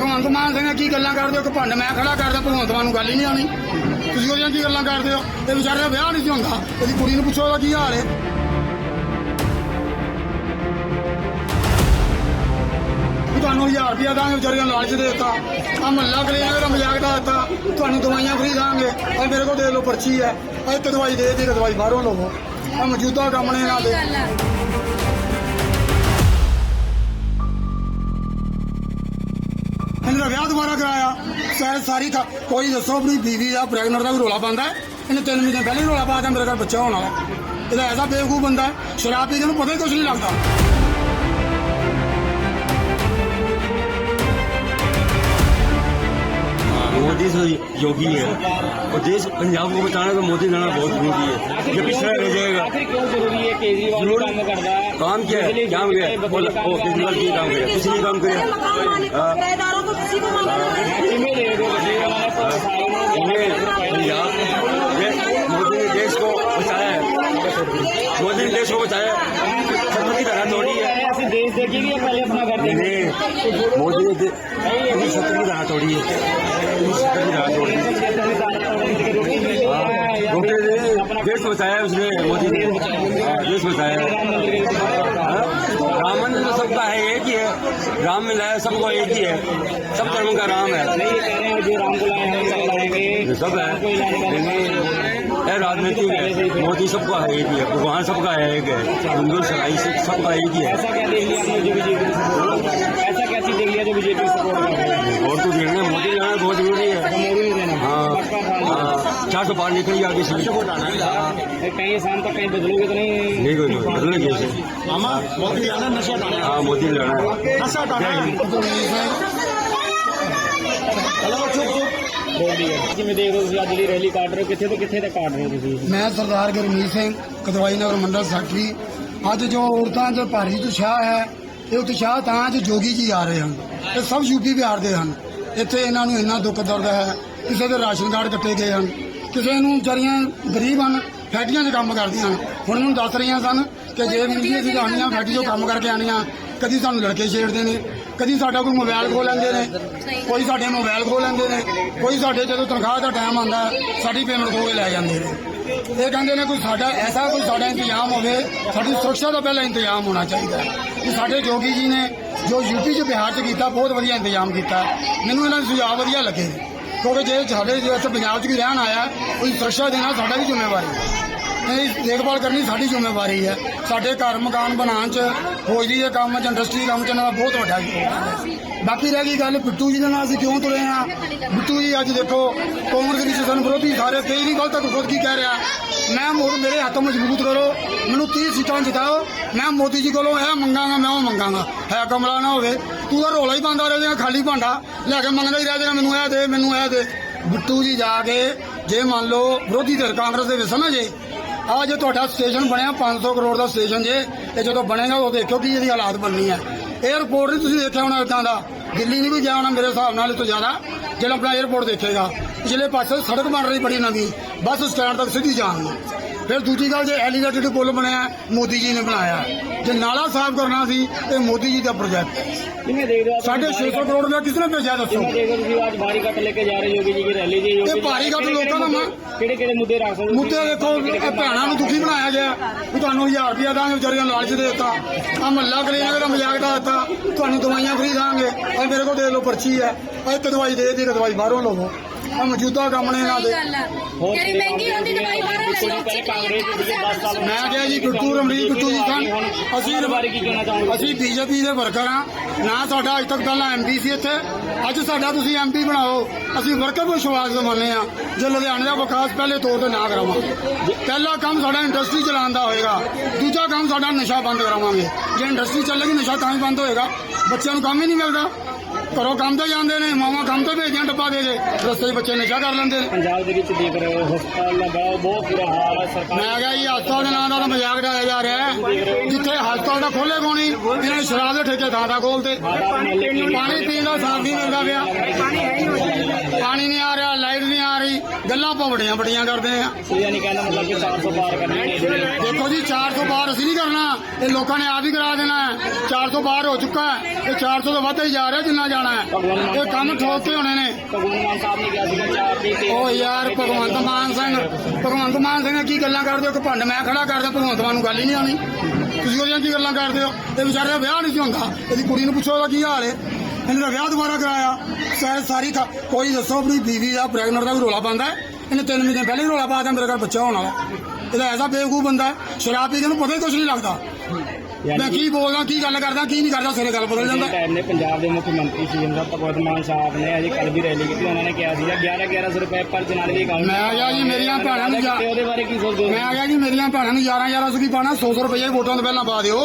ਭਗਵੰਤ ਮਾਨ ਸਿੰਘ ਕੀ ਗੱਲਾਂ ਕਰਦੇ ਹੋ? ਕਿ ਭੰਡ ਮੈਂ ਖੜਾ ਕਰਦਾ, ਭਗਵੰਤ ਮਾਨ ਨੂੰ ਗੱਲ ਹੀ ਨਹੀਂ ਆਉਣੀ। ਤੁਸੀਂ ਉਹਦੀਆਂ ਕੀ ਗੱਲਾਂ ਕਰਦੇ ਹੋ? ਇਹ ਵਿਚਾਰੇ ਦਾ ਵਿਆਹ ਨਹੀਂ ਸੀ ਹੁੰਦਾ। ਇਹਦੀ ਕੁੜੀ ਨੂੰ ਪੁੱਛੋ ਉਹਦਾ ਕੀ ਹਾਲ ਹੈ। ਤੁਹਾਨੂੰ 1000 ਰੁਪਇਆ ਦਾਂਗੇ ਵਿਚਾਰੀਆਂ ਨੂੰ ਲਾਲਚ ਦੇ ਦਿੱਤਾ। ਆ ਮਹੱਲਾ ਕਲੀਨਿਕ ਦਾ ਮਜ਼ਾਕ ਦਾ ਦਿੱਤਾ। ਤੁਹਾਨੂੰ ਦਵਾਈਆਂ ਫਰੀ ਦਾਂਗੇ। ਆ ਮੇਰੇ ਕੋਲ ਦੇ ਲਓ ਪਰਚੀ ਹੈ। ਆ ਇੱਕ ਦਵਾਈ ਦੇ ਦੀ ਦਵਾਈ ਬਾਹਰੋਂ ਲਵੋ ਆ ਮੌਜੂਦਾ ਕੰਮ ਨੇ ਇਹਨਾਂ ਦੇ। ਇਹਨਾਂ ਦਾ ਵਿਆਹ ਦੁਬਾਰਾ ਕਰਾਇਆ। ਸ਼ਾਇਦ ਸਾਰੀ ਕੋਈ ਦੱਸੋ ਆਪਣੀ ਬੀਵੀ ਦਾ ਪ੍ਰੈਗਨੈਂਟ ਦਾ ਵੀ ਰੋਲਾ ਪਾਉਂਦਾ ਇਹਨੇ ਤਿੰਨ ਮਹੀਨੇ ਪਹਿਲੇ ਹੀ ਰੋਲਾ ਪਾ ਦਿੱਤਾ ਮੇਰੇ ਘਰ ਬੱਚਾ ਹੋਣ ਵਾਲਾ ਇਹਦਾ ਐਸਾ ਬੇਵਕੂਫ ਬੰਦਾ ਹੈ, ਸ਼ਰਾਬ ਪੀ ਕੇ ਨੂੰ ਪਤਾ ਹੀ ਕੁਝ ਨਹੀਂ ਲੱਗਦਾ। प्रदेश में योगी है। और देश पंजाब को बचाना का मोदी जाना बहुत ज़रूरी है। ये पिछड़ा रह जाएगा। काम किया है? काम किया केजरीवाल की काम किया किसी हाँ। ने काम किया मोदी ने देश को बचाया है। मोदी ने देश को बचाया सरपति तरह तोड़ी है। देश देखेगी या पहले अपना कर देंगे इन्हें मोदी ने दे- इन्हें सत्तर की तरह तोड़ी है इन्हें सत्तर की तरह तोड़ी है हाँ, रोटे ने देश को बचाया है उसने मोदी ने हाँ, देश बचाया है हाँ? राम मंदिर तो सबका है एक ही है राम मिला है सबको एक ही है सब धर्म का राम है नहीं ये कह रहे हैं जो राम को लाए हैं सब सब है राजनीतिक है मोदी सबका है एक ही है भगवान सबका है एक है हिंदू सराई से सबका एक ही है। ऐसा क्या देख लिया आपने जो बीजेपी ऐसा क्या चीज़ देख लिया जो बीजेपी सपोर्ट कर रहा है। वोट तो देना मोदी जाना बहुत ज़रूरी है। हाँ हाँ चार सौ पार निकल आगे से। फिर कहीं शाम तक कहीं बदलोगे तो नहीं? नहीं कोई कैसे हाँ मोदी लड़ा है। ਤੁਸੀਂ ਅੱਜ ਦੀ ਰੈਲੀ ਕੱਢ ਰਹੇ ਹੋ? ਕਿੱਥੇ ਤੋਂ ਕਿੱਥੇ ਤੱਕ ਕੱਢ ਰਹੇ ਹੋ ਤੁਸੀਂ? ਮੈਂ ਸਰਦਾਰ ਗੁਰਮੀਤ ਸਿੰਘ ਕਦਵਾਈ ਨਗਰ ਮੰਡਲ ਸੈਕਟਰੀ ਅੱਜ ਜੋ ਔਰਤਾਂ 'ਚ ਭਾਰੀ ਉਤਸ਼ਾਹ ਹੈ ਇਹ ਉਤਸ਼ਾਹ ਤਾਂ ਅੱਜ ਜੋਗੀ ਜੀ ਆ ਰਹੇ ਹਨ। ਇਹ ਸਭ ਯੂਪੀ ਬਿਹਾਰ ਦੇ ਹਨ। ਇੱਥੇ ਇਹਨਾਂ ਨੂੰ ਇੰਨਾ ਦੁੱਖ ਦਰਦ ਹੈ ਕਿਸੇ ਦੇ ਰਾਸ਼ਨ ਕਾਰਡ ਕੱਟੇ ਗਏ ਹਨ। ਕਿਸੇ ਨੂੰ ਵਿਚਾਰੀਆਂ ਗਰੀਬ ਹਨ ਫੈਕਟਰੀਆਂ 'ਚ ਕੰਮ ਕਰਦੀਆਂ ਹਨ। ਹੁਣ ਮੈਨੂੰ ਦੱਸ ਰਹੀਆਂ ਸਨ ਕਿ ਜੇ ਵੀ ਅਸੀਂ ਆਉਣੀਆਂ ਫੈਕਟਰੀ 'ਚੋਂ ਕੰਮ ਕਰਕੇ ਆਉਣੀਆਂ ਕਦੀ ਸਾਨੂੰ ਲੜਕੇ ਛੇੜਦੇ ਨੇ ਕਦੀ ਸਾਡਾ ਕੋਈ ਮੋਬਾਈਲ ਖੋ ਲੈਂਦੇ ਨੇ ਕੋਈ ਸਾਡੇ ਮੋਬਾਈਲ ਖੋ ਲੈਂਦੇ ਨੇ ਕੋਈ ਸਾਡੇ ਜਦੋਂ ਤਨਖਾਹ ਦਾ ਟਾਈਮ ਆਉਂਦਾ ਸਾਡੀ ਪੇਮੈਂਟ ਖੋ ਕੇ ਲੈ ਜਾਂਦੇ ਨੇ। ਇਹ ਕਹਿੰਦੇ ਨੇ ਕੋਈ ਸਾਡਾ ਐਸਾ ਕੋਈ ਸਾਡਾ ਇੰਤਜ਼ਾਮ ਹੋਵੇ ਸਾਡੀ ਸੁਰੱਖਿਆ ਦਾ ਪਹਿਲਾਂ ਇੰਤਜ਼ਾਮ ਹੋਣਾ ਚਾਹੀਦਾ ਕਿ ਸਾਡੇ ਜੋਗੀ ਜੀ ਨੇ ਜੋ ਯੂਪੀ 'ਚ ਬਿਹਾਰ 'ਚ ਕੀਤਾ ਬਹੁਤ ਵਧੀਆ ਇੰਤਜ਼ਾਮ ਕੀਤਾ। ਮੈਨੂੰ ਇਹਨਾਂ ਦੇ ਸੁਝਾਅ ਵਧੀਆ ਲੱਗੇ। ਕਿਉਂਕਿ ਜੇ ਸਾਡੇ ਜੇ ਇੱਥੇ ਪੰਜਾਬ 'ਚ ਕੋਈ ਰਹਿਣ ਆਇਆ ਉਹਦੀ ਸੁਰੱਖਿਆ ਦੇਣਾ ਸਾਡਾ ਵੀ ਜ਼ਿੰਮੇਵਾਰੀ ਹੈ। ਇਹ ਦੇਖਭਾਲ ਕਰਨੀ ਸਾਡੀ ਜ਼ਿੰਮੇਵਾਰੀ ਹੈ। ਸਾਡੇ ਘਰ ਮਕਾਨ ਬਣਾਉਣ 'ਚ ਹੋਜਰੀ ਦੇ ਕੰਮ 'ਚ ਇੰਡਸਟਰੀ ਕੰਮ 'ਚ ਇਹਨਾਂ ਦਾ ਬਹੁਤ ਵੱਡਾ ਯੋਗਦਾਨ ਬਾਕੀ ਰਹਿ ਗਈ ਗੱਲ ਬਿੱਟੂ ਜੀ ਦੇ ਨਾਲ ਅਸੀਂ ਕਿਉਂ ਤੁਰੇ ਆ ਬਿੱਟੂ ਜੀ, ਅੱਜ ਦੇਖੋ, ਕਾਂਗਰਸ ਵਿੱਚ ਸਾਨੂੰ ਵਿਰੋਧੀ ਸਾਰੇ ਕਈ ਨਹੀਂ ਗਲਤ ਖੁਦ ਕੀ ਕਹਿ ਰਿਹਾ। ਮੈਂ ਮੋਦ ਮੇਰੇ ਹੱਥ ਮਜ਼ਬੂਤ ਕਰੋ, ਮੈਨੂੰ 30 ਸੀਟਾਂ ਜਿਤਾਓ। ਮੈਂ ਮੋਦੀ ਜੀ ਕੋਲੋਂ ਇਹ ਮੰਗਾਂਗਾ, ਮੈਂ ਉਹ ਮੰਗਾਂਗਾ। ਹੈ ਕਮਲਾ ਨਾ ਹੋਵੇ, ਤੂੰ ਤਾਂ ਰੋਲਾ ਹੀ ਪਾਉਂਦਾ ਰਹਿ ਜਾਏਗਾ, ਖਾਲੀ ਭਾਂਡਾ ਲੈ ਕੇ ਮੰਗਦਾ ਹੀ ਰਹਿ ਜਾਏਗਾ, ਮੈਨੂੰ ਇਹ ਦੇ, ਮੈਨੂੰ ਇਹ ਦੇ। ਬਿੱਟੂ ਜੀ ਜਾ ਕੇ, ਜੇ ਮੰਨ ਲਓ ਵਿਰੋਧੀ ਧਿਰ ਕਾਂਗਰਸ ਦੇ ਵਿੱਚ ਸਮਝੇ ਆ ਜੇ ਤੁਹਾਡਾ ਸਟੇਸ਼ਨ ਬਣਿਆ 500 ਕਰੋੜ ਦਾ ਸਟੇਸ਼ਨ ਜੇ, ਇਹ ਜਦੋਂ ਬਣੇਗਾ, ਉਹ ਦੇਖਿਓ ਕੀ ਇਹਦੀ ਹਾਲਾਤ ਬਣਨੀ ਹੈ। 에어ਪੋਰਟ ਨਹੀਂ ਤੁਸੀਂ ਦੇਖਿਆ ਹੋਣਾ ਇਦਾਂ ਦਾ। ਦਿੱਲੀ ਨਹੀਂ ਵੀ ਗਿਆ ਹੋਣਾ ਮੇਰੇ ਹਿਸਾਬ ਨਾਲ ਇਹ ਤੋਂ ਜ਼ਿਆਦਾ, ਜਿਹੜਾ ਆਪਣਾ 에어ਪੋਰਟ ਦੇਖੇਗਾ। ਪਿਛਲੇ ਪਾਸੇ ਸੜਕ ਬਣ ਰਹੀ ਬੜੀ ਨਵੀਂ, ਬੱਸ ਸਟੈਂਡ ਤੱਕ ਸਿੱਧੀ ਜਾਣ ਫਿਰ ਦੂਜੀ ਗੱਲ ਜੇ ਐਲੀਵੇਟਡ ਪੁਲ ਬਣਿਆ ਮੋਦੀ ਜੀ ਨੇ ਬਣਾਇਆ। ਜੇ ਨਾਲਾ ਸਾਫ਼ ਕਰਨਾ ਸੀ ਇਹ ਮੋਦੀ ਜੀ ਦਾ ਪ੍ਰੋਜੈਕਟ ਕਿਵੇਂ ਦੇਖ ਰਹੇ ਹੋ ਸਾਢੇ 600 ਕਰੋੜ ਰੁਪਏ ਕਿਸ ਨੇ ਭੇਜਿਆ ਦੱਸੋ? ਕਿਵੇਂ ਦੇਖ ਰਹੇ ਹੋ ਤੁਸੀਂ ਅੱਜ ਭਾਰੀ ਕੱਟ ਲੈ ਕੇ ਜਾ ਰਹੇ ਹੋਗੇ ਜੀ ਕੀ ਰੈਲੀ ਜੀ ਇਹ ਭਾਰੀ ਇਕੱਠ ਲੋਕਾਂ ਦਾ ਮਾ- ਕਿਹੜੇ ਕਿਹੜੇ ਮੁੱਦੇ ਰੱਖ ਸਕਦੇ ਮੁੱਦੇ ਦੇਖੋ ਇਹ ਭੈਣਾਂ ਨੂੰ ਦੁਖੀ ਬਣਾਇਆ ਗਿਆ। ਵੀ ਤੁਹਾਨੂੰ 1000 ਰੁਪਇਆ ਦਾਂਗੇ ਵਿਚਾਰੀਆਂ ਲਾਲਚ ਦੇ ਦਿੱਤਾ। ਆ ਮਹੱਲਾ ਕਲੀਨਿਕ ਦਾ ਮਜ਼ਾਕ ਦਾ ਦਿੱਤਾ। ਤੁਹਾਨੂੰ ਦਵਾਈਆਂ ਫ੍ਰੀ ਦਾਂਗੇ। ਆ ਮੇਰੇ ਕੋਲ ਦੇ ਲਓ ਪਰਚੀ ਹੈ। ਆ ਇੱਕ ਦਵਾਈ ਦੇ ਦੀ ਦਵਾਈ ਬਾਹਰੋਂ ਲਵੋ ਆ ਮੌਜੂਦਾ ਕੰਮ ਨੇ ਦੇ। ਤੇਰੀ ਮਹਿੰਗੀ ਹੁੰਦੀ ਦਵਾਈ ਬਾਹਰ ਲੈ ਲਓ ਪਹਿਲੇ ਕਾਂਗਰਸ ਦੇ 10 ਸਾਲ ਮੈਂ ਕਿਹਾ ਜੀ ਗੁੱਟੂ ਰਮਰੀਕ ਗੁੱਟੂ ਜੀ ਸਨ। ਅਸੀਂ ਬਾਰੇ ਕੀ ਕਹਿਣਾ ਚਾਹੁੰਦੇ ਅਸੀਂ ਬੀਜੇਪੀ ਦੇ ਵਰਕਰ ਆ ਨਾ ਸਾਡਾ ਅੱਜ ਤੱਕ ਪਹਿਲਾਂ ਐਮਪੀ ਸੀ ਇੱਥੇ। ਅੱਜ ਸਾਡਾ ਤੁਸੀਂ ਐਮਪੀ ਬਣਾਓ। ਅਸੀਂ ਵਰਕਰ ਨੂੰ ਸਵਾਗਤ ਦਵਾਉਂਦੇ ਆ ਜੇ ਲੁਧਿਆਣੇ ਦਾ ਵਿਕਾਸ ਪਹਿਲੇ ਤੌਰ ਤੇ ਨਾ ਕਰਾਵਾਂਗੇ। ਪਹਿਲਾ ਕੰਮ ਸਾਡਾ ਇੰਡਸਟਰੀ ਚਲਾਉਣ ਦਾ ਹੋਏਗਾ। ਦੂਜਾ ਕੰਮ ਸਾਡਾ ਨਸ਼ਾ ਬੰਦ ਕਰਾਵਾਂਗੇ। ਜੇ ਇੰਡਸਟਰੀ ਚੱਲੇਗੀ ਨਸ਼ਾ ਤਾਂ ਹੀ ਬੰਦ ਹੋਏਗਾ। ਬੱਚਿਆਂ ਨੂੰ ਕੰਮ ਹੀ ਨਹੀਂ ਮਿਲਦਾ। ਘਰੋਂ ਕੰਮ ਤੇ ਜਾਂਦੇ ਨੇ ਮਾਵਾਂ ਕੰਮ ਤੇ ਭੇਜਦੀਆਂ ਡੱਬਾ ਦੇ ਕੇ ਰਸਤੇ 'ਚ ਬੱਚੇ ਨਸ਼ਾ ਕਰ ਲੈਂਦੇ ਨੇ। ਪੰਜਾਬ ਦੇ ਵਿੱਚ ਦੇਖ ਰਹੇ ਹੋ ਹਸਪਤਾਲ ਦਾ ਬੜਾ ਬਹੁਤ ਬੁਰਾ ਹਾਲ ਹੈ ਸਰਕਾਰ ਮੈਂ ਕਿਹਾ ਜੀ ਹਸਪਤਾਲ ਦੇ ਨਾਂ ਦਾ ਤਾਂ ਮਜ਼ਾਕ ਉਡਾਇਆ ਜਾ ਰਿਹਾ ਹੈ। ਜਿੱਥੇ ਹਸਪਤਾਲ ਦਾ ਖੋਲੇ ਕੋਣੀ ਇਹਨਾਂ ਨੇ ਸ਼ਰਾਬ ਦੇ ਠੇਕੇ ਥਾਂ ਦਾ ਖੋਲਤੇ ਪਾਣੀ ਪੀਣ ਦਾ ਸਾਫ਼ ਨਹੀਂ ਮਿਲਦਾ ਪਿਆ। ਪਾਣੀ ਨਹੀਂ ਆ ਰਹੀ। ਗੱਲਾਂ ਵੱਡੀਆਂ ਵੱਡੀਆਂ ਕਰਦੇ ਆ ਇਹ ਯਾਨੀ ਕਹਿੰਦਾ ਮਤਲਬ ਕਿ 400 ਪਾਰ ਕਰਨੀ ਹੈ ਦੇਖੋ ਜੀ 400 ਬਾਰ ਅਸੀਂ ਨਹੀਂ ਕਰਨਾ। ਇਹ ਲੋਕਾਂ ਨੇ ਆਪ ਹੀ ਕਰਾ ਦੇਣਾ ਹੈ। 400 ਬਾਰ ਹੋ ਚੁੱਕਾ ਹੈ। ਇਹ 400 ਤੋਂ ਵੱਧ ਹੀ ਜਾ ਰਿਹਾ ਜਿੰਨਾ ਜਾਣਾ ਹੈ। ਇਹ ਕੰਮ ਠੋਕ ਕੇ ਹੋਣੇ ਨੇ। ਭਗਵੰਤ ਮਾਨ ਸਾਹਿਬ ਨੇ ਕਿਹਾ ਸੀਗਾ ਚਾਰ ਤੇ ਤੇ ਓ ਯਾਰ ਭਗਵੰਤ ਮਾਨ ਸਿੰਘ। ਭਗਵੰਤ ਮਾਨ ਸਿੰਘ ਕੀ ਗੱਲਾਂ ਕਰਦੇ ਹੋ? ਕਿ ਭੰਡ ਮੈਂ ਖੜਾ ਕਰਦਾ ਭਗਵੰਤ ਮਾਨ ਨੂੰ ਗੱਲ ਹੀ ਨਹੀਂ ਆਉਣੀ ਤੁਸੀਂ ਉਹਦੀਆਂ ਕੀ ਗੱਲਾਂ ਕਰਦੇ ਹੋ? ਇਹ ਵਿਚਾਰੇ ਦਾ ਵਿਆਹ ਨਹੀਂ ਸੀ ਹੁੰਦਾ। ਇਹਦੀ ਕੁੜੀ ਨੂੰ ਪੁੱਛੋ ਉਹਦਾ ਕੀ ਹਾਲ ਹੈ। ਇਹਨੇ ਦਾ ਵਿਆਹ ਦੁਬਾਰਾ ਕਰਾਇਆ। ਸਾਰੀ ਸਾਰੀ ਕੋਈ ਦੱਸੋ, ਆਪਣੀ ਬੀਵੀ ਦਾ ਪ੍ਰੈਗਨੈਂਟ ਦਾ ਵੀ ਰੋਲਾ ਪਾਉਂਦਾ ਇਹਨੇ ਤਿੰਨ ਮਹੀਨੇ ਪਹਿਲੇ ਹੀ ਰੋਲਾ ਪਾਤਾ, ਮੇਰੇ ਘਰ ਬੱਚਾ ਹੋਣ ਵਾਲਾ। ਇਹਦਾ ਐਸਾ ਬੇਵਕੂਫ ਬੰਦਾ ਸ਼ਰਾਬ ਪੀ ਕੇ ਨੂੰ ਪਤਾ ਹੀ ਕੁਝ ਨਹੀਂ ਲੱਗਦਾ। ਮੈਂ ਕੀ ਬੋਲਦਾ ਕੀ ਗੱਲ ਕਰਦਾ ਕੀ ਨਹੀਂ ਕਰਦਾ ਸਿਰੇ ਗੱਲ ਬਦਲ ਜਾਂਦਾ। ਟਾਈਮ ਨੇ ਪੰਜਾਬ ਦੇ ਮੁੱਖ ਮੰਤਰੀ ਸੀ ਜਿੰਦਾ ਭਗਵੰਤ ਮਾਨ ਸਾਹਿਬ ਨੇ ਅਜੇ ਕੱਲ ਵੀ ਰੈਲੀ ਕੀਤੀ ਉਹਨਾਂ ਨੇ ਕਿਹਾ ਸੀਗਾ 11 1100 ਰੁਪਏ ਪਰ ਜਨਾਲੇ ਦੀ ਅਕਾਊਂਟ ਮੈਂ ਕਿਹਾ ਜੀ ਮੇਰੀਆਂ ਭੈਣਾਂ ਨੂੰ ਜਾ ਤੇ ਉਹਦੇ ਬਾਰੇ ਕੀ ਸੋਚਦੇ ਮੈਂ ਆ ਗਿਆ ਜੀ ਮੇਰੀਆਂ ਭੈਣਾਂ ਨੂੰ 11 1100 ਕੀ ਪਾਣਾ 100 100 ਰੁਪਏ ਵੋਟਾਂ ਤੋਂ ਪਹਿਲਾਂ ਪਾ ਦਿਓ।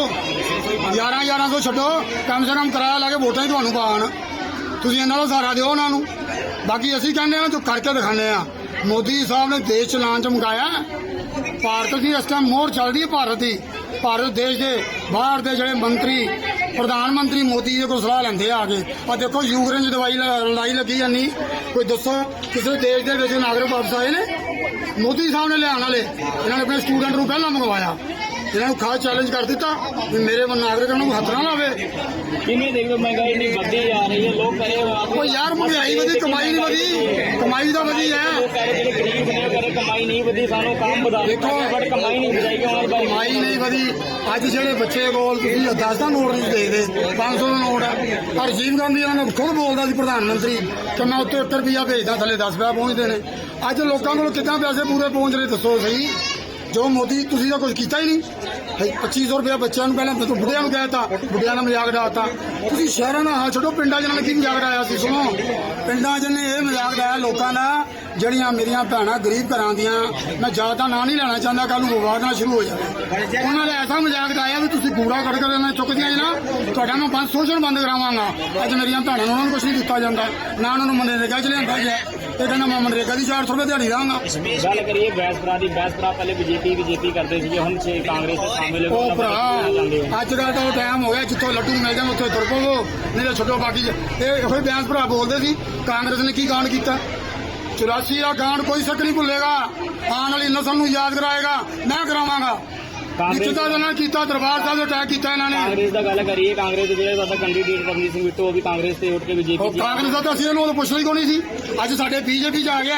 11 1100 ਛੱਡੋ। ਕਮ ਸੇ ਕਮ ਕਿਰਾਇਆ ਲਾ ਕੇ ਵੋਟਾਂ ਹੀ ਤੁਹਾਨੂੰ ਪਾਣ ਤੁਸੀਂ ਇਹਨਾਂ ਦਾ ਸਹਾਰਾ ਦਿਓ ਉਹਨਾਂ ਨੂੰ। ਬਾਕੀ ਅਸੀਂ ਕਹਿੰਦੇ ਆ ਜੋ ਕਰਕੇ ਦਿਖਾਉਂਦੇ ਆ ਮੋਦੀ ਸਾਹਿਬ ਨੇ ਦੇਸ਼ ਚਲਾਉਣ ਚ ਮੁਕਾਇਆ। ਭਾਰਤ ਦੀ ਇਸ ਟਾਈਮ ਮੋਹਰ ਚੱਲਦੀ ਹੈ ਭਾਰਤ ਦੀ। ਭਾਰਤ ਦੇਸ਼ ਦੇ ਬਾਹਰ ਦੇ ਜਿਹੜੇ ਮੰਤਰੀ, ਪ੍ਰਧਾਨ ਮੰਤਰੀ ਮੋਦੀ ਜੀ ਕੋਲ ਸਲਾਹ ਲੈਂਦੇ ਆ ਕੇ। ਆ ਦੇਖੋ ਯੂਕਰੇਨ 'ਚ ਦਵਾਈ ਲੜਾਈ ਲੱਗੀ ਜਾਂਦੀ ਕੋਈ ਦੱਸੋ, ਕਿਸੇ ਦੇਸ਼ ਦੇ ਵਿੱਚ ਨਾਗਰਿਕ ਵਾਪਸ ਆਏ ਨੇ? ਮੋਦੀ ਸਾਹਿਬ ਨੇ ਲਿਆਉਣ ਵਾਲੇ। ਇਹਨਾਂ ਨੇ ਆਪਣੇ ਸਟੂਡੈਂਟ ਨੂੰ ਪਹਿਲਾਂ ਮੰਗਵਾਇਆ। ਇਹਨਾਂ ਨੂੰ ਖਾਸ ਚੈਲੰਜ ਕਰ ਦਿੱਤਾ ਵੀ ਮੇਰੇ ਨਾਗਰਿਕਾਂ ਨੂੰ ਹੱਥ ਨਾ ਲਾਵੇ। ਕਿਵੇਂ ਦੇਖਦੇ ਹੋ ਮਹਿੰਗਾਈ ਇੰਨੀ ਵੱਧਦੀ ਜਾ ਰਹੀ ਹੈ ਲੋਕ ਕਰੇ ਉਹ ਯਾਰ ਮਹਿੰਗਾਈ ਵਧੀ ਕਮਾਈ ਨਹੀਂ ਵਧੀ। ਕਮਾਈ ਤਾਂ ਵਧੀ ਹੈ। ਲੋਕ ਕਹਿ ਰਹੇ ਜਿਹੜੇ ਗਰੀਬ ਨੇ ਉਹ ਕਹਿ ਰਹੇ ਕਮਾਈ ਨਹੀਂ ਵਧੀ ਸਾਨੂੰ ਕੰਮ ਵਧਾ ਦੇਖੋ, ਬਟ ਕਮਾਈ ਨਹੀਂ ਵਧਾਈ ਕਿ ਉਹਨਾਂ ਦੀ ਕਮਾਈ ਨਹੀਂ ਵਧੀ। ਅੱਜ ਜਿਹੜੇ ਬੱਚੇ ਕੋਲ ਤੁਸੀਂ 10 ਦਾ ਨੋਟ ਨਹੀਂ ਦੇਖਦੇ 500 ਦਾ ਨੋਟ ਹੈ। ਪਰ ਰਾਜੀਵ ਗਾਂਧੀ ਉਹਨਾਂ ਨੂੰ ਖੁਦ ਬੋਲਦਾ ਸੀ ਪ੍ਰਧਾਨ ਮੰਤਰੀ ਕਿ ਮੈਂ ਉੱਤੇ 1 ਰੁਪਿਆ ਭੇਜਦਾ ਥੱਲੇ 10 ਰੁਪਇਆ ਪਹੁੰਚਦੇ ਨੇ। ਅੱਜ ਲੋਕਾਂ ਕੋਲ ਕਿੱਦਾਂ ਪੈਸੇ ਪੂਰੇ ਪਹੁੰਚ ਰਹੇ ਦੱਸੋ ਸਹੀ? ਜੋ ਮੋਦੀ ਤੁਸੀਂ ਤਾਂ ਕੁਝ ਕੀਤਾ ਹੀ ਨਹੀਂ। ਹੈ 2500 ਰੁਪਇਆ ਬੱਚਿਆਂ ਨੂੰ ਪਹਿਲਾਂ ਤੁਸੀਂ ਬੁੱਢਿਆਂ ਨੂੰ ਕਹਿਤਾ ਬੁੱਢਿਆਂ ਦਾ ਮਜ਼ਾਕ ਉਡਾਤਾ। ਤੁਸੀਂ ਸ਼ਹਿਰਾਂ ਦਾ ਹਾਂ ਛੱਡੋ, ਪਿੰਡਾਂ 'ਚ ਨਾਲ ਕੀ ਮਜ਼ਾਕ ਉਡਾਇਆ ਸੀ, ਸੁਣੋ। ਪਿੰਡਾਂ 'ਚ ਨੇ ਇਹ ਮਜ਼ਾਕ ਉਡਾਇਆ, ਲੋਕਾਂ ਦਾ, ਜਿਹੜੀਆਂ ਮੇਰੀਆਂ ਭੈਣਾਂ ਗਰੀਬ ਘਰਾਂ ਦੀਆਂ, ਮੈਂ ਜ਼ਿਆਦਾ ਨਾਂ ਨਹੀਂ ਲੈਣਾ ਚਾਹੁੰਦਾ ਕੱਲ ਨੂੰ ਵਿਵਾਦ ਨਾਲ ਸ਼ੁਰੂ ਹੋ ਜਾਵੇ। ਉਹਨਾਂ ਨੇ ਐਸਾ ਮਜ਼ਾਕ ਉਡਾਇਆ ਵੀ ਤੁਸੀਂ ਕੂੜਾ ਕੱਢ ਕੇ ਇਹਨਾਂ ਚੁੱਕਦੀਆਂ ਜੀ ਨਾ, ਤੁਹਾਡਾ ਮੈਂ ਬੰਦ ਸ਼ੋਸ਼ਣ ਬੰਦ ਕਰਾਵਾਂਗਾ। ਅੱਜ ਮੇਰੀਆਂ ਭੈਣਾਂ ਨੂੰ ਉਹਨਾਂ ਨੂੰ ਕੁਝ ਨਹੀਂ ਦਿੱਤਾ ਜਾਂਦਾ, ਨਾ ਉਹਨਾਂ ਨੂੰ ਮਨਰੇਗਾ 'ਚ ਲਿਆਂਦਾ ਗਿਆ। ਇਹ ਕਹਿੰਦਾ ਮੈਂ ਮਨਰੇਗਾ ਦੀ 400 ਰੁਪਏ ਦਿਹਾੜੀ ਦਾਂਗਾ ਗੱਲ ਕਰੀਏ ਬੈਸਪਰਾ ਦੀ ਬੈਸਪਰਾ ਪਹਿਲੇ ਬੀਜੇਪੀ ਬੀਜੇਪੀ ਕਰਦੇ ਸੀਗੇ ਹੁਣ ਛੇ ਕਾਂਗਰਸ ਚ ਸ਼ਾਮਿਲ ਹੋ ਉਹ ਭਰਾ ਅੱਜ ਦਾ ਤਾਂ ਉਹ ਟਾਈਮ ਹੋ ਗਿਆ ਜਿੱਥੋਂ ਲੱਡੂ ਮਿਲ ਜਾਣ ਉੱਥੇ ਤੁਰ ਪਵੋ ਨਹੀਂ ਤਾਂ ਛੱਡੋ ਬਾਕੀ ਇਹ ਇਹੋ ਬਿਆਨ ਭਰਾ ਬੋਲਦੇ ਸੀ ਕਾਂਗਰਸ ਨੇ ਕੀ ਕਾਂਡ ਕੀਤਾ? 84 ਦਾ ਕਾਂਡ ਕੋਈ ਸ਼ੱਕ ਨਹੀਂ ਭੁੱਲੇਗਾ। ਆਉਣ ਵਾਲੀ ਨਸਲ ਨੂੰ ਯਾਦ ਕਰਾਏਗਾ। ਮੈਂ ਕਰਾਵਾਂਗਾ। ਜਿੱਦਾਂ ਇਹਨਾਂ ਨੇ ਕੀਤਾ ਦਰਬਾਰ ਸਾਹਿਬ ਤੇ ਅਟੈਕ ਕੀਤਾ ਇਹਨਾਂ ਨੇ। ਕਾਂਗਰਸ ਦਾ ਗੱਲ ਕਰੀਏ ਕਾਂਗਰਸ ਦੇ ਜਿਹੜੇ ਸਾਡਾ ਕੈਂਡੀਡੇਟ ਰਵਨੀਤ ਸਿੰਘ ਬਿੱਟੂ ਉਹ ਵੀ ਕਾਂਗਰਸ ਤੇ ਉੱਠ ਕੇ ਬੀਜੇਪੀ ਉਹ ਕਾਂਗਰਸ ਦਾ ਤਾਂ ਅਸੀਂ ਇਹਨੂੰ ਉਦੋਂ ਪੁੱਛਣਾ ਹੀ ਕੋਈ ਨਹੀਂ ਸੀ? ਅੱਜ ਸਾਡੇ ਬੀਜੇਪੀ 'ਚ ਆ ਗਿਆ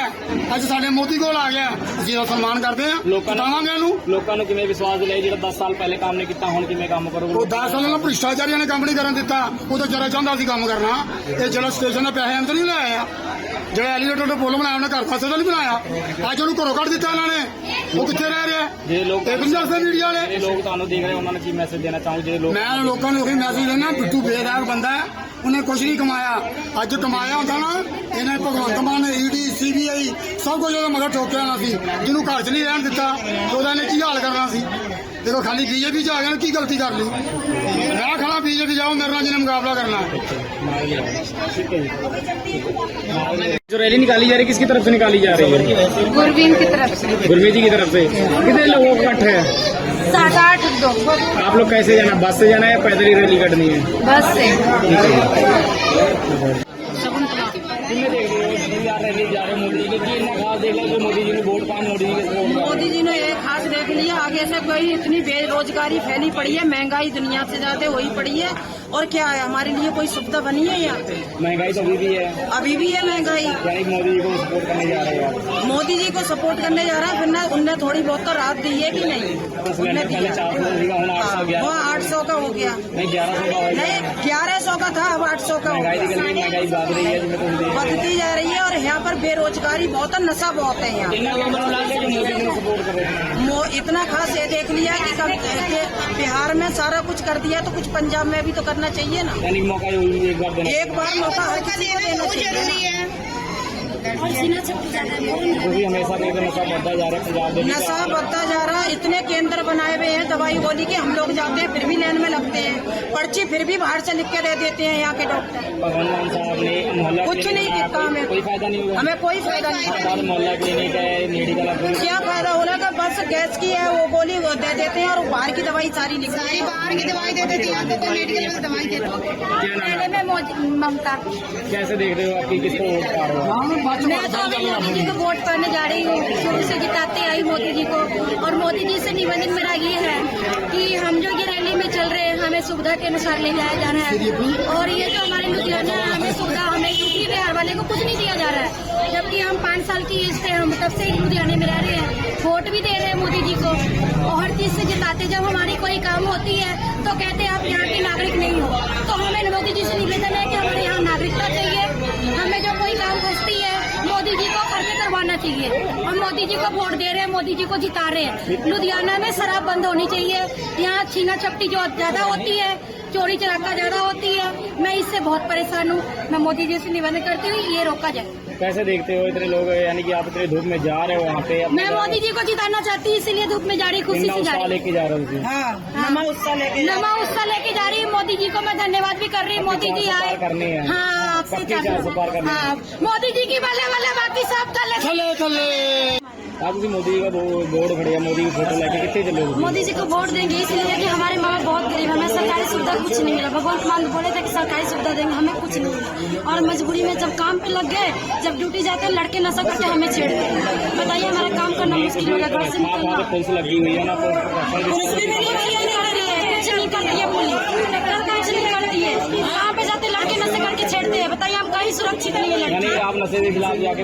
ਅੱਜ ਸਾਡੇ ਮੋਦੀ ਕੋਲ ਆ ਗਿਆ ਅਸੀਂ ਇਹਦਾ ਸਨਮਾਨ ਕਰਦੇ ਹਾਂ। ਲੋਕਾਂ ਨੂੰ- ਜਿਤਾਵਾਂਗੇ ਇਹਨੂੰ। ਲੋਕਾਂ ਨੂੰ ਕਿਵੇਂ ਵਿਸ਼ਵਾਸ ਦਿਲਾਈ ਜਿਹੜਾ 10 ਸਾਲ ਪਹਿਲੇ ਕੰਮ ਨਹੀਂ ਕੀਤਾ ਹੁਣ ਕਿਵੇਂ ਕੰਮ ਕਰੋਗੇ? ਉਹ 10 ਸਾਲਾਂ ਨਾਲ ਭ੍ਰਿਸ਼ਟਾਚਾਰੀਆਂ ਨੇ ਕੰਮ ਨਹੀਂ ਕਰਨ ਦਿੱਤਾ। ਉਹ ਤਾਂ ਜਰਾ ਚਾਹੁੰਦਾ ਸੀ ਕੰਮ ਕਰਨਾ। ਇਹ ਜਿਹੜਾ ਸਟੇਸ਼ਨ ਦੇ ਪੈਸੇ ਅੰਦਰ ਨਹੀਂ ਲਾਇਆ ਜਿਹੜਾ ਐਲੀਵੇਟਰ ਤੋਂ ਪੁੱਲ ਬਣਾਇਆ ਉਹਨੇ ਘਰ ਪਾਸੇ ਦਾ ਨਹੀਂ ਬਣਾਇਆ। ਅੱਜ ਉਹਨੂੰ ਘਰੋਂ ਕੱਢ ਦਿੱਤਾ ਇਹਨਾਂ ਨੇ। ਉਹ ਕਿੱਥੇ ਰਹਿ ਰਿਹਾ? ਜੇ ਲੋਕ ਇਹ ਪੰਜਾਬ ਦੇ ਮੀਡੀਆ ਵਾਲੇ। ਜਿਹੜੇ ਲੋਕ ਤੁਹਾਨੂੰ ਦੇਖ ਰਹੇ ਉਹਨਾਂ ਨੂੰ ਕੀ ਮੈਸੇਜ ਦੇਣਾ ਚਾਹੋ ਜਿਹੜੇ ਲੋਕ ਮੈਂ ਲੋਕਾਂ ਨੂੰ ਉਹੀ ਮੈਸੇਜ ਦੇਣਾ ਬਿੱਟੂ ਬੇਦਾਗ ਬੰਦਾ ਹੈ ਉਹਨੇ ਕੁਝ ਨਹੀਂ ਕਮਾਇਆ। ਅੱਜ ਕਮਾਇਆ ਹੁੰਦਾ ਨਾ ਇਹਨੇ ਭਗਵੰਤ ਮਾਨ ਨੇ ਈਡੀ ਸੀਬੀਆਈ ਸਭ ਕੁਝ ਉਹਦਾ ਮਗਰ ਠੋਕਿਆ ਨਾ ਸੀ। ਜਿਹਨੂੰ ਘਰ 'ਚ ਨਹੀਂ ਰਹਿਣ ਦਿੱਤਾ ਤੇ ਉਹਦਾ ਨੇ ਕੀ ਹਾਲ ਕਰਨਾ ਸੀ? ਦੇਖੋ ਖਾਲੀ ਬੀਜੇਪੀ 'ਚ ਆ ਗਿਆ ਨਾ ਕੀ ਗਲਤੀ ਕਰ ਲਈ ਮੈਂ ਖੜਾ ਬੀਜੇਪੀ ਜਾਓ ਮੇਰੇ ਨਾਲ ਜਿਹਨੇ ਮੁਕਾਬਲਾ ਕਰਨਾ ठीक है जो रैली निकाली जा रही है किसकी तरफ से निकाली जा रही है गुरवीन की तरफ से गुरमीत जी की तरफ से कितने लोगों का इकट्ठ है सात आठ दो आप लोग कैसे जाना बस से जाना है या पैदल ही रैली कटनी है बस से इतनी बेरोजगारी फैली पड़ी है महंगाई दुनिया से ज्यादा हुई पड़ी है और क्या है हमारे लिए कोई सुविधा बनी है यहाँ पे? महँगाई तो अभी भी है। अभी भी है महँगाई। मोदी जी को सपोर्ट करने जा रहे हो मोदी जी को सपोर्ट करने जा रहा है फिर ना उनने थोड़ी बहुत तो राहत दी है कि नहीं? तो उनने दिया। वो आठ सौ का हो गया। नहीं ग्यारह सौ का हो गया। नहीं ग्यारह सौ का था अब आठ सौ का हो बढ़ती जा रही है और यहाँ पर बेरोजगारी बहुत है नशा बहुत है यहाँ। इतना कर खास ये देख लिया कि बिहार में सारा कुछ कर दिया तो कुछ पंजाब में भी तो करना चाहिए ना। यानी मौका एक बार देना एक बार मौका हर किसी को देना चाहिए। हमेशा नशा बढ़ता जा रहा है पंजाब में नशा बढ़ता जा रहा है। इतने केंद्र बनाए हुए हैं दवाई गोली के हम लोग जाते हैं फिर भी लाइन में लगते हैं। पर्ची फिर भी बाहर से लिख के दे देते हैं यहाँ के डॉक्टर। भगवान साहब ने कुछ नहीं किया हमें। कोई फ़ायदा नहीं हमें कोई फ़ायदा नहीं है क्या बस गैस की है वो गोली वो दे देते हैं और बाहर की दवाई सारी लिख सारी बाहर की दवाई दे देती है तो मेडिकल में दवाई देते मैं ममता। कैसे देख रहे हो आपकी किसको वोट पा रहे हो मैं तो अभी मोदी जी को वोट करने जा रही हूँ। शुरू से जिताते आई मोदी जी को। और मोदी जी से निवेदन मेरा ये है कि हम जो ये रैली में चल रहे हैं हमें सुविधा के अनुसार ले जाया जा रहा है। और ये जो हमारे लुधियाना हमें वाले को कुछ नहीं दिया जा रहा है जबकि हम पाँच साल की एज से हम तब से ही लुधियाने में रह रहे हैं वोट भी दे रहे हैं मोदी जी को और हर चीज से जिताते जब हमारी कोई काम होती है तो कहते हैं आप यहाँ के नागरिक नहीं हो तो हमें मोदी जी से निवेदन है कि हमें यहाँ नागरिकता चाहिए हमें जो कोई काम घुसती है मोदी जी को करके करवाना चाहिए। हम मोदी जी को वोट दे रहे हैं मोदी जी को जिता रहे हैं। लुधियाना में शराब बंद होनी चाहिए। यहाँ छीना चपटी जो ज़्यादा होती है चोरी चराका ज़्यादा होती है मैं इससे बहुत परेशान हूँ। मैं मोदी जी से निवेदन करती हूँ ये रोका जाए। कैसे देखते हो इतने लोग यानी कि आप इतने धूप में जा रहे हो वहाँ पे? मैं मोदी जी को जिताना चाहती हूँ इसीलिए धूप में जा रही खुशी से जा रही लेके जा रहे हो हाँ नमा उत्साह लेके नमा उत्साह लेके जा रही हूँ मोदी जी को मैं धन्यवाद भी कर रही हूँ मोदी जी आए। करनी है। हाँ आपसे है। हाँ मोदी जी की बल्ले बल्ले आज ਤੁਸੀਂ मोदी जी का बोर्ड खड़े हैं मोदी की फ़ोटो लेके कितने चले हो मोदी जी को वोट देंगे इसलिए कि हमारे माँ बाप बहुत गरीब है। हमें सरकारी सुविधा कुछ नहीं मिला। भगवंत मान बोले थे कि सरकारी सुविधा देंगे हमें कुछ नहीं मिला। और मजबूरी में जब काम पे लग गए जब ड्यूटी जाते हैं लड़के नशा करके हमें छेड़ते हैं। बताइए हमारा काम करना मुश्किल होगा घर से निकलना। पुलिस लगी हुई है ना तो कुछ नहीं करती है कुछ नहीं करती पुलिस। कुछ नहीं करती कहाँ पे जाते लड़के नशे करके छेड़ते हैं। बताइए हम कहीं सुरक्षित नहीं है आप नशे के खिलाफ जाके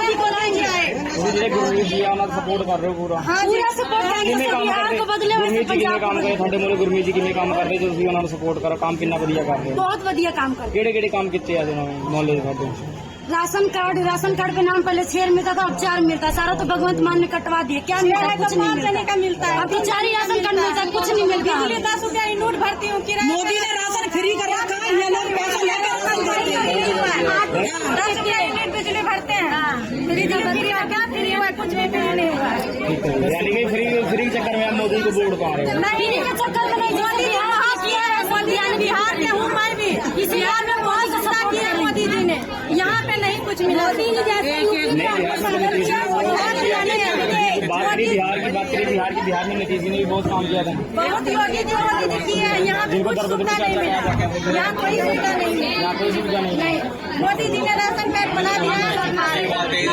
ਜਿਹੜੇ ਗੁਰਮੀਤ ਜੀ ਆ ਉਹਨਾਂ ਦਾ ਸਪੋਰਟ ਕਰ ਰਹੇ ਹੋ ਪੂਰਾ पूरा हाँ सपोर्ट करेंगे तो किन्ने सब काम बिहार को बदले ਕਰਦੇ ਵਾਸਤੇ ਗੁਰਮੀਤ ਜੀ ਕਿੰਨੇ ਪੰਜਾਬ ਕੰਮ ਕਰੇ ਤੁਹਾਡੇ ਮੋਲੇ ਗੁਰਮੀਤ ਜੀ ਕਿੰਨੇ ਕੰਮ ਕਰਦੇ ਜੋ ਤੁਸੀਂ ਉਹਨਾਂ ਨੂੰ ਸਪੋਰਟ ਕਰੋ ਕੰਮ ਕਿੰਨਾ ਵਧੀਆ ਕਰ ਰਹੇ ਹੋ बहुत बढ़िया काम करते ਕਿਹੜੇ ਕਿਹੜੇ ਕੰਮ ਕੀਤੇ ਆ ਉਹਨਾਂ ਨੇ ਮੋਲੇ ਦੇ ਤੁਹਾਡੇ राशन कार्ड राशन कार्ड पे नाम पहले छह मिलता था अब चार मिलता है। सारा तो भगवंत मान ने कटवा दिया। क्या मिलता है? तो कुछ नहीं मिलता। का मिलता है। अभी तो चार ही राशन कार्ड मिलता है कुछ नहीं मिलता। हमें। दस रुपया नोट भरती हूँ मोदी ने राशन फ्री कर रखा है ये लोग पैसा लेकर राशन भरते हैं। हाँ, दस रुपया यूनिट बिजली भरते हैं। फ्री का बदली हो गया। कुछ भी फ्री नहीं हुआ। है। यानी कि फ्री फ्री चक्कर में मोदी को वोट पा रहे हो। के चक्कर में नहीं। मोदी ने हाँ किया है मोदी ने बिहार के हूँ मैं भी। इस बिहार में बहुत सस्ता किया है मोदी जी ने। यहाँ पे नहीं कुछ मिला। मोदी जी जैसे बात करी बिहार की बात करी बिहार की बिहार में नीतीश जी ने भी बहुत काम किया था। बहुत योगी जी मोदी जी की है। यहाँ पे कुछ सुविधा नहीं मिला। यहाँ कोई सुविधा नहीं है यहाँ कोई सुविधा नहीं है नहीं मोदी जी ने राशन कार्ड बना दिया है